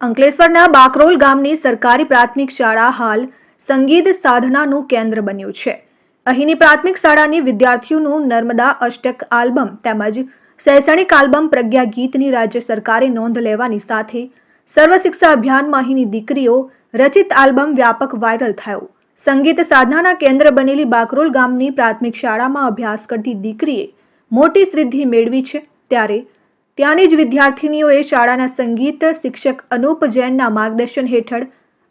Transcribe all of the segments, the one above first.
અંકલેશ્વરના બાકરોલ ગામની સરકારી પ્રાથમિક શાળા હાલ સંગીત સાધનાનું કેન્દ્ર બન્યું છે. અહીંની પ્રાથમિક શાળાની વિદ્યાર્થીઓનું નર્મદા અષ્ટક આલ્બમ તેમજ શૈક્ષણિક આલ્બમ પ્રજ્ઞા ગીતની રાજ્ય સરકારે નોંધ લેવાની સાથે સર્વ શિક્ષા અભિયાનમાં અહીંની દીકરીઓ રચિત આલ્બમ વ્યાપક વાયરલ થયો. સંગીત સાધનાના કેન્દ્ર બનેલી બાકરોલ ગામની પ્રાથમિક શાળામાં અભ્યાસ કરતી દીકરીએ મોટી સિદ્ધિ મેળવી છે. ત્યારે ત્યાંની જ વિદ્યાર્થિનીઓએ શાળાના સંગીત શિક્ષક અનુપ જૈનના માર્ગદર્શન હેઠળ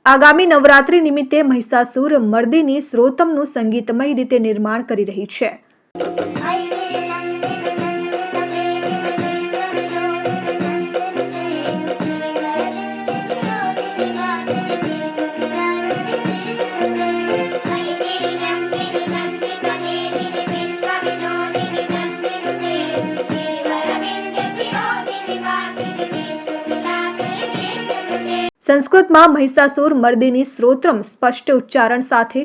આગામી નવરાત્રી નિમિત્તે મહિષાસુર મર્દિની શ્રોતમનું સંગીતમય રીતે નિર્માણ કરી રહી છે. સંસ્કૃતમાં મહિષાસુર મર્દિની સ્ત્રોત્રમ સ્પષ્ટ ઉચ્ચારણ સાથે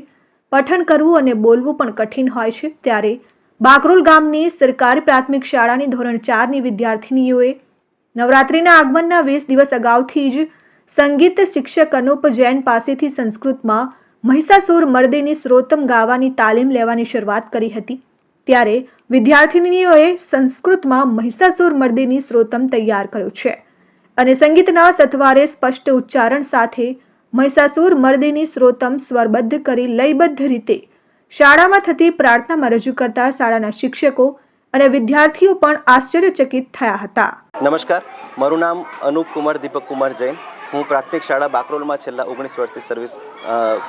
પઠન કરવું અને બોલવું પણ કઠિન હોય છે. ત્યારે બાકરોલ ગામની સરકારી પ્રાથમિક શાળાની ધોરણ ચારની વિદ્યાર્થિનીઓએ નવરાત્રિના આગમનના વીસ દિવસ અગાઉથી જ સંગીત શિક્ષક અનુપ જૈન પાસેથી સંસ્કૃતમાં મહિષાસુર મર્દિની સ્ત્રોતમ ગાવાની તાલીમ લેવાની શરૂઆત કરી હતી. ત્યારે વિદ્યાર્થિનીઓએ સંસ્કૃતમાં મહિષાસુર મર્દિની સ્ત્રોતમ તૈયાર કર્યો છે. અને સંગીતના સથવારે સ્પષ્ટ ઉચ્ચારણ સાથે મહિષાસુર મર્દિની સ્ત્રોતમ સ્વરબદ્ધ કરી લયબદ્ધ રીતે શાળામાં થતી પ્રાર્થનામાં રજૂ કરતા શાળાના શિક્ષકો અને વિદ્યાર્થીઓ પણ આશ્ચર્યચકિત થયા હતા. નમસ્કાર, મારું નામ અનુપ કુમાર, દીપક કુમાર જૈન. હું પ્રાથમિક શાળા બાકરોલમાં છેલ્લા ઓગણીસ વર્ષથી સર્વિસ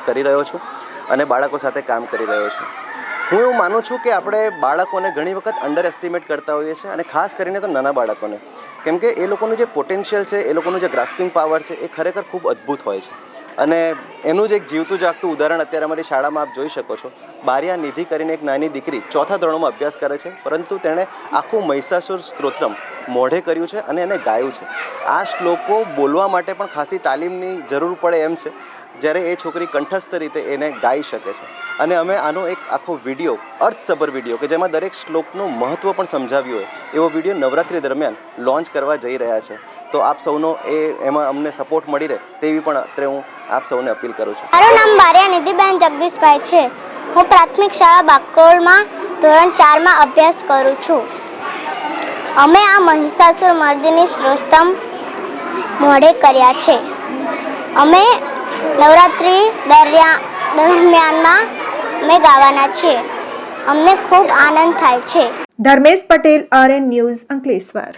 કરી રહ્યો છું અને બાળકો સાથે કામ કરી રહ્યો છું. હું એવું માનું છું કે આપણે બાળકોને ઘણી વખત અંડર એસ્ટિમેટ કરતા હોઈએ છીએ અને ખાસ કરીને તો નાના બાળકોને. કેમ કે એ લોકોનું જે પોટેન્શિયલ છે, એ લોકોનું જે ગ્રાસ્પિંગ પાવર છે, એ ખરેખર ખૂબ અદ્ભુત હોય છે. અને એનું જ એક જીવતું જાગતું ઉદાહરણ અત્યારે અમારી શાળામાં આપ જોઈ શકો છો. બારિયા નિધિ કરીને એક નાની દીકરી ચોથા ધોરણમાં અભ્યાસ કરે છે, પરંતુ તેણે આખું મહિષાસુર સ્ત્રોત્રમ મોઢે કર્યું છે અને એને ગાયું છે. આ શ્લોકો બોલવા માટે પણ ખાસી તાલીમની જરૂર પડે એમ છે. જ્યારે એ છોકરી કંઠસ્થ રીતે એને ગાઈ શકે છે. અને અમે આનો એક આખો વીડિયો, અર્થસભર વીડિયો, કે જેમાં દરેક શ્લોકનું મહત્ત્વ પણ સમજાવ્યું હોય, એવો વીડિયો નવરાત્રિ દરમિયાન લોન્ચ કરવા જઈ રહ્યા છે. તો આપ સૌનો એ, એમાં અમને સપોર્ટ મળી રહે, તેવી પણ અત્યારે હું આપ સૌને અપીલ કરું છું. મારું નામ બારિયા નિધિબેન જગદીશભાઈ છે. હું પ્રાથમિક શાળા બાકોળમાં ધોરણ ચારમાં અભ્યાસ કરું છું. અમે આ મહિષાસુર મર્દિની શ્રોસ્તમ મોઢે કર્યા છે. અમે નવરાત્રિ દરમિયા દરમિયાનમાં અમે ગાવાના છીએ. અમને ખૂબ આનંદ થાય છે. Dharmesh Patel R N news Ankleshwar.